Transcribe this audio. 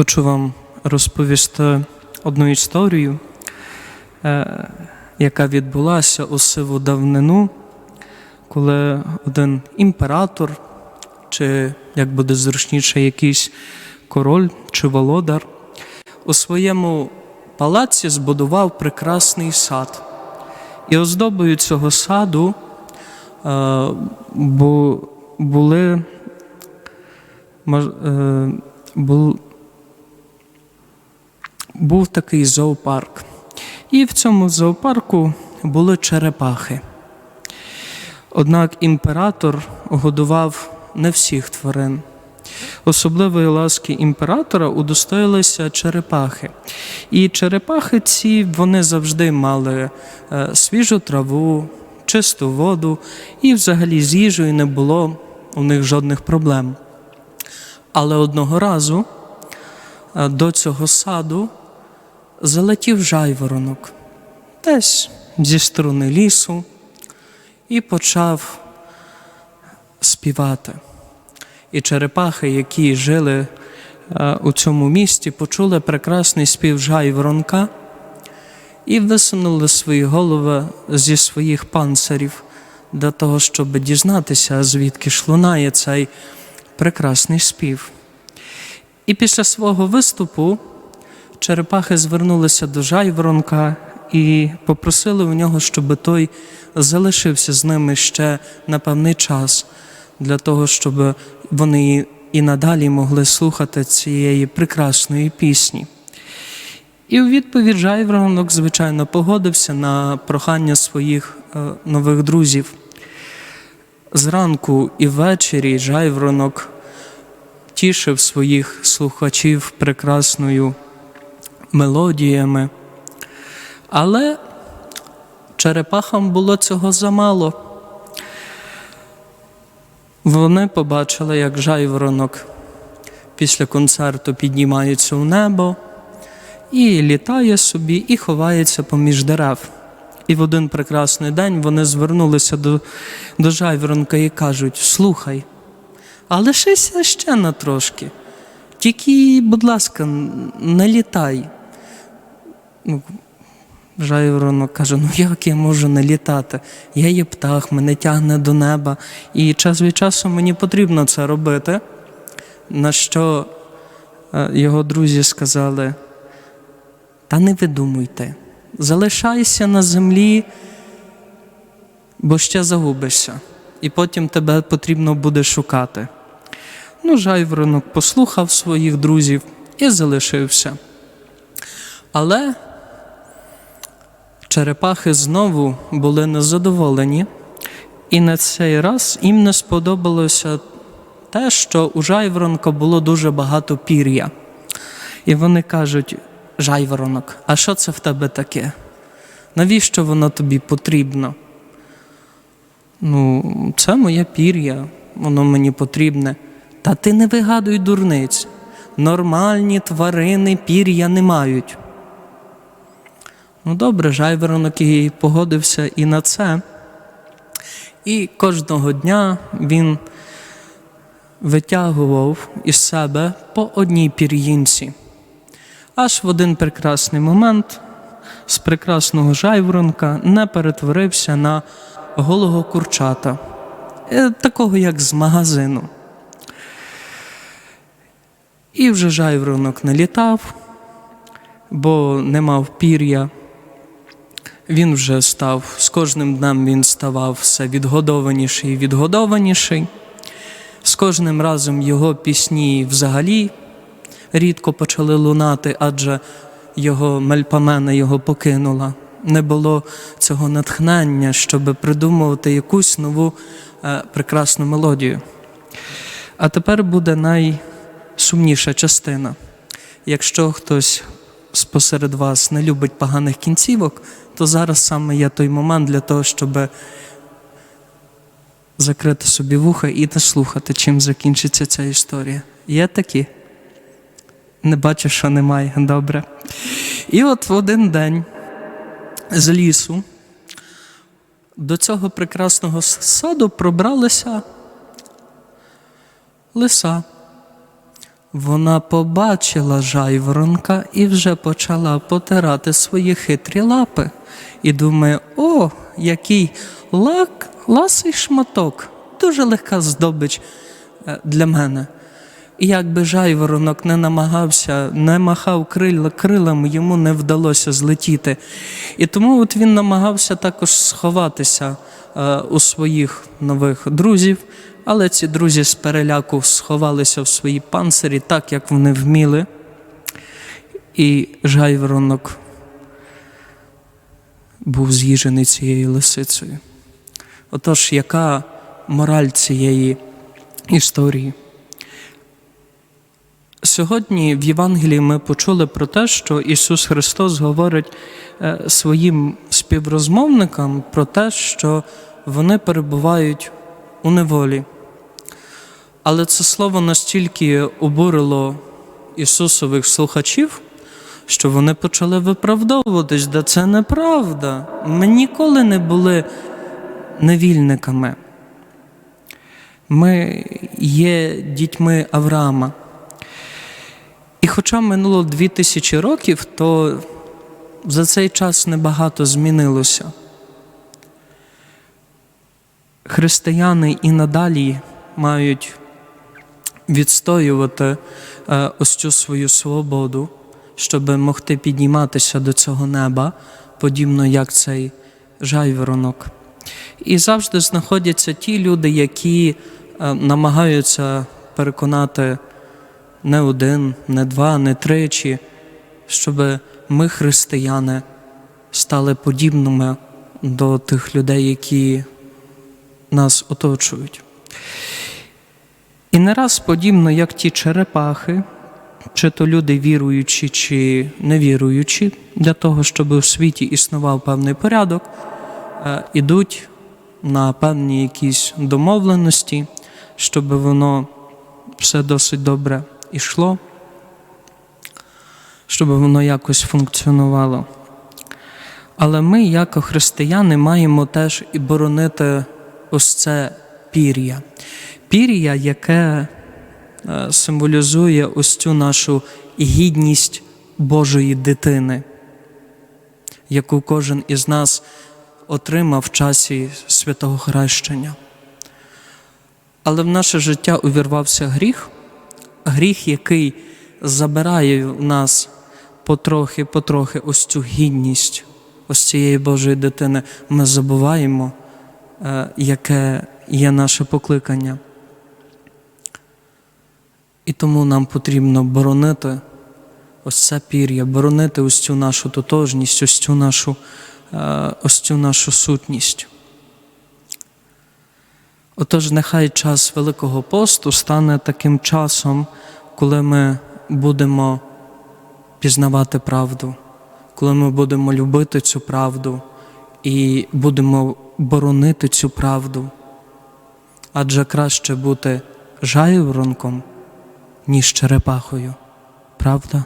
Хочу вам розповісти одну історію, е, яка відбулася у сиву давнину, коли один імператор, чи як буде зручніше, якийсь король чи володар, у своєму палаці збудував прекрасний сад. І оздобою цього саду е, бу, були е, бу, був такий зоопарк. І в цьому зоопарку були черепахи. Однак імператор годував не всіх тварин. Особливої ласки імператора удостоїлися черепахи. І черепахи ці вони завжди мали е, свіжу траву, чисту воду, і взагалі з їжею не було у них жодних проблем. Але одного разу е, до цього саду залетів жайворонок десь зі сторони лісу і почав співати. І черепахи, які жили е, у цьому місті, почули прекрасний спів жайворонка і висунули свої голови зі своїх панцирів для того, щоб дізнатися, звідки ж лунає цей прекрасний спів. І після свого виступу черепахи звернулися до жайворонка і попросили у нього, щоб той залишився з ними ще на певний час, для того, щоб вони і надалі могли слухати цієї прекрасної пісні. І у відповідь жайворонок, звичайно, погодився на прохання своїх е, нових друзів. Зранку і ввечері жайворонок тішив своїх слухачів прекрасною мелодіями. Але черепахам було цього замало. Вони побачили, як жайворонок після концерту піднімається у небо і літає собі, і ховається поміж дерев. І в один прекрасний день вони звернулися до, до жайворонка і кажуть: Слухай, а лишися ще на трошки. Тільки, будь ласка, не літай. Ну, Жайворонок каже: ну як я можу не літати? Я є птах, мене тягне до неба, і час від часу мені потрібно це робити. На що е, його друзі сказали: та не видумуйте, залишайся на землі, бо ще загубишся, і потім тебе потрібно буде шукати. Ну, жайворонок послухав своїх друзів і залишився. Але черепахи знову були незадоволені, і на цей раз їм не сподобалося те, що у жайворонка було дуже багато пір'я. І вони кажуть: жайворонок, а що це в тебе таке? Навіщо воно тобі потрібно? Ну, це моє пір'я, воно мені потрібне. Та ти не вигадуй дурниць. Нормальні тварини пір'я не мають. Ну, добре, жайворонок і погодився і на це. І кожного дня він витягував із себе по одній пір'їнці. Аж в один прекрасний момент з прекрасного жайворонка не перетворився на голого курчата, е, такого як з магазину. І вже жайворонок не літав, бо не мав пір'я. Він вже став, з кожним днем він ставав все відгодованіший і відгодованіший. З кожним разом його пісні взагалі рідко почали лунати, адже його мельпамена його покинула. Не було цього натхнення, щоб придумувати якусь нову е, прекрасну мелодію. А тепер буде найсумніша частина. Якщо хтось спосеред вас не любить поганих кінцівок, то зараз саме є той момент для того, щоб закрити собі вуха і не слухати, чим закінчиться ця історія. Є такі? Не бачу, що немає. Добре. І от в один день з лісу до цього прекрасного саду пробралися лиса. Вона побачила жайворонка і вже почала потирати свої хитрі лапи. І думає: о, який лак, ласий шматок, дуже легка здобич е, для мене. І якби жайворонок не намагався, не махав крил, крилами, йому не вдалося злетіти. І тому от він намагався також сховатися е, у своїх нових друзів, але ці друзі з переляку сховалися в свої панцирі так, як вони вміли. І жайворонок був з'їжений цією лисицею. Отож, яка мораль цієї історії? Сьогодні в Євангелії ми почули про те, що Ісус Христос говорить е, своїм співрозмовникам про те, що вони перебувають у неволі. Але це слово настільки обурило Ісусових слухачів, що вони почали виправдовуватись, де це неправда. Ми ніколи не були невільниками. Ми є дітьми Авраама. І хоча минуло дві тисячі років, то за цей час небагато змінилося. Християни і надалі мають відстоювати е, ось цю свою свободу, щоб могти підніматися до цього неба, подібно як цей жайворонок. І завжди знаходяться ті люди, які е, намагаються переконати не один, не два, не тричі, щоб ми, християни, стали подібними до тих людей, які нас оточують. І не раз подібно, як ті черепахи, чи то люди віруючі, чи невіруючі, для того, щоб у світі існував певний порядок, е, ідуть на певні якісь домовленості, щоб воно все досить добре йшло, щоб воно якось функціонувало. Але ми, як християни, маємо теж і боронити ось це пір'я. Пір'я, яке е, символізує ось цю нашу гідність Божої дитини, яку кожен із нас отримав в часі святого хрещення. Але в наше життя увірвався гріх, гріх, який забирає в нас потрохи-потрохи ось цю гідність ось цієї Божої дитини. Ми забуваємо, е, яке є наше покликання. І тому нам потрібно боронити ось це пір'я, боронити ось цю нашу тотожність, ось цю нашу, е, ось цю нашу сутність. Отож, нехай час Великого посту стане таким часом, коли ми будемо пізнавати правду, коли ми будемо любити цю правду і будемо боронити цю правду. Адже краще бути жайворонком, ніж черепахою, правда?